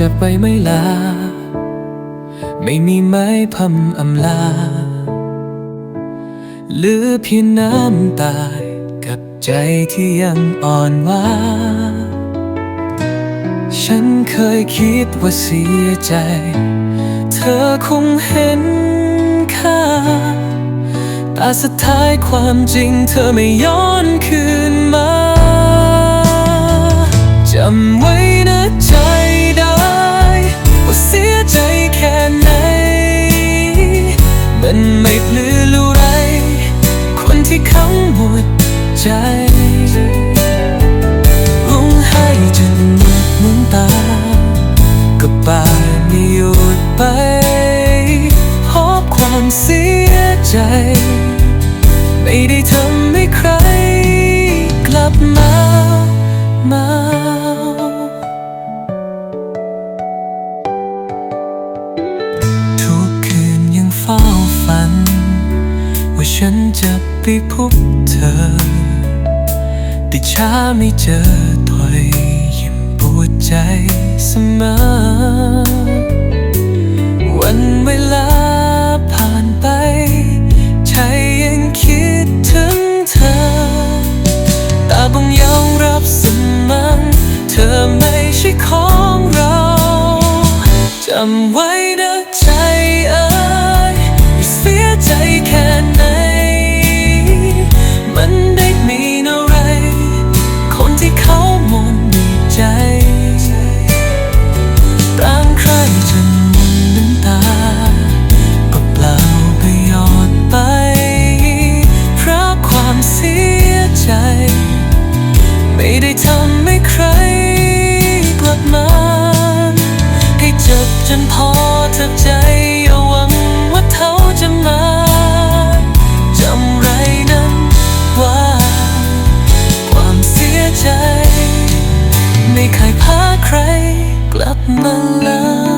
จะไปไม่ลา ไม่มีไม้พำอำลาหลือเพียงน้ำตาย กับใจที่ยังอ่อนว่าฉันเคยคิดว่าเสียใจ เธอคงเห็นค่าแต่สุดท้ายความจริงเธอไม่ย้อนคืน ใจร้องไห้จนหมดน้ำตาก็ปาไม่หยุดไป พบความเสียใจ ไม่ได้ทำให้ใคร ว่าฉันจะไปพบเธอ แต่ช้าไม่เจอถอยยิ้มปวดใจเสมอ วันเวลาผ่านไป ใจยังคิดถึงเธอต่บงยอมรับสมอเธอไม่ใช่ของเราจำไว้ มันได้มีอะไร คนที่เขาหมดใจร่างใครจนหมดน้ำตาก็เปล่าประโยชน์ไป เพราะความเสียใจ ไม่ได้ทำให้ใครกลับมา ให้เจ็บจนพอ ใครกลับมาแล้ว